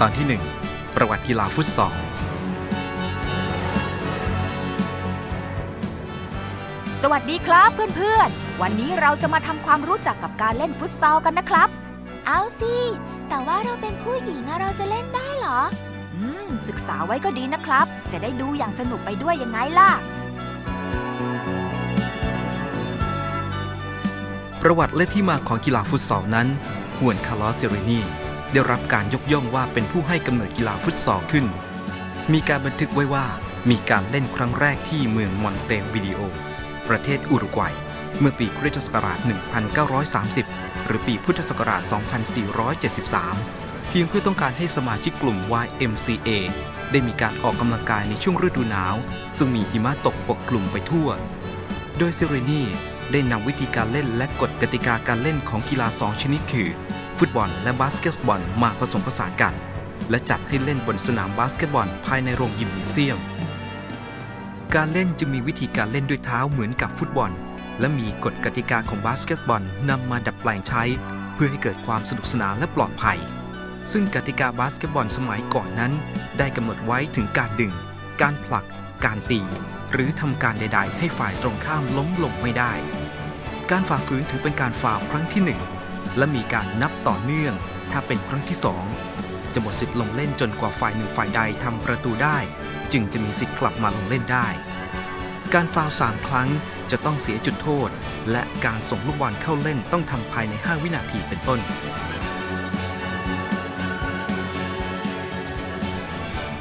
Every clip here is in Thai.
ตอนที่ 1 ประวัติกีฬาฟุตซอลสวัสดีครับเพื่อนๆ วันนี้เราจะมาทำความรู้จักกับการเล่นฟุตซอลกันนะครับ เอาสิ แต่ว่าเราเป็นผู้หญิงอะเราจะเล่นได้เหรอ อืม ศึกษาไว้ก็ดีนะครับ จะได้ดูอย่างสนุกไปด้วยยังไงล่ะ ประวัติและที่มาของกีฬาฟุตซอลนั้นฮวนคาร์ลอสเซเรนี ได้รับการยกย่องว่าเป็นผู้ให้กำเนิดกีฬาฟุตซอลขึ้น มีการบันทึกไว้ว่ามีการเล่นครั้งแรกที่เมืองมอนเตวิดีโอ ประเทศอุรุกวัย เมื่อปีคริสตศักราช 1930 หรือปีพุทธศักราช 2473 เพียงเพื่อต้องการให้สมาชิกกลุ่ม YMCA ได้มีการออกกำลังกายในช่วงฤดูหนาว ซึ่งมีหิมะตกปกกลุ่มไปทั่ว โดยเซเรนีได้นำวิธีการเล่นและกฎกติกาการเล่นของกีฬา2ชนิดคือ ฟุตบอลและบาสเกตบอลมาผสมผสานกัน และจัดให้เล่นบนสนามบาสเกตบอลภายในโรงยิมเนเซียม การเล่นจึงมีวิธีการเล่นด้วยเท้าเหมือนกับฟุตบอล และมีกฎกติกาของบาสเกตบอลนำมาดัดแปลงใช้ เพื่อให้เกิดความสนุกสนานและปลอดภัย ซึ่งกติกาบาสเกตบอลสมัยก่อนนั้น ได้กำหนดไว้ถึงการดึง การผลัก การตี หรือทำการใด ๆ ให้ฝ่ายตรงข้ามล้มลงไม่ได้ การฝ่าฝืนถือเป็นการฝ่าครั้งที่หนึ่ง และมีการนับต่อเนื่อง ถ้าเป็นครั้งที่สองจะหมดสิทธิ์ลงเล่นจนกว่าฝ่ายหนึ่งฝ่ายใดทำประตูได้ จึงจะมีสิทธิ์กลับมาลงเล่นได้ การฟาวสามครั้งจะต้องเสียจุดโทษ และการส่งลูกบอลเข้าเล่นต้องทำภายใน 5 วินาทีเป็นต้น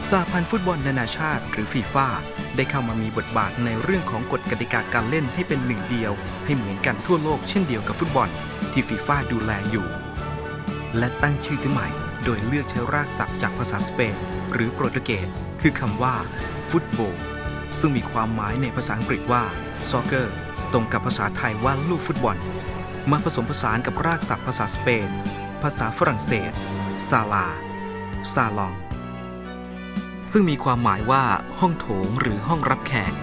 สหพันธ์ฟุตบอลนานาชาติ หรือฟีฟ่าได้เข้ามามีบทบาทในเรื่องของกฎกติกาการเล่นให้เป็นหนึ่งเดียว ให้เหมือนกันทั่วโลกเช่นเดียวกับฟุตบอล ที่ฟีฟ่าดูแลอยู่ และตั้งชื่อเสียใหม่ โดยเลือกใช้รากศัพท์จากภาษาสเปนหรือโปรตุเกสคือคำว่า ฟุตบอลซึ่งมีความหมายในภาษาอังกฤษว่า soccer ตรงกับภาษาไทยว่าลูกฟุตบอล มาผสมผสานกับรากศัพท์ภาษาสเปน ภาษาฝรั่งเศสซาลาซาลอง ซึ่งมีความหมายว่าห้องโถงหรือห้องรับแขก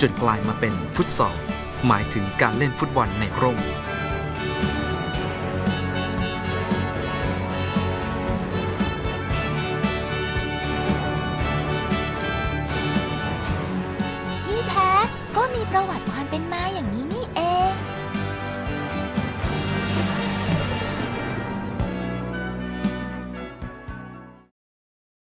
จนกลายมาเป็นฟุตซอลหมายถึงการเล่นฟุตบอลในร่ม ประวัติความเป็นมาอย่างนี้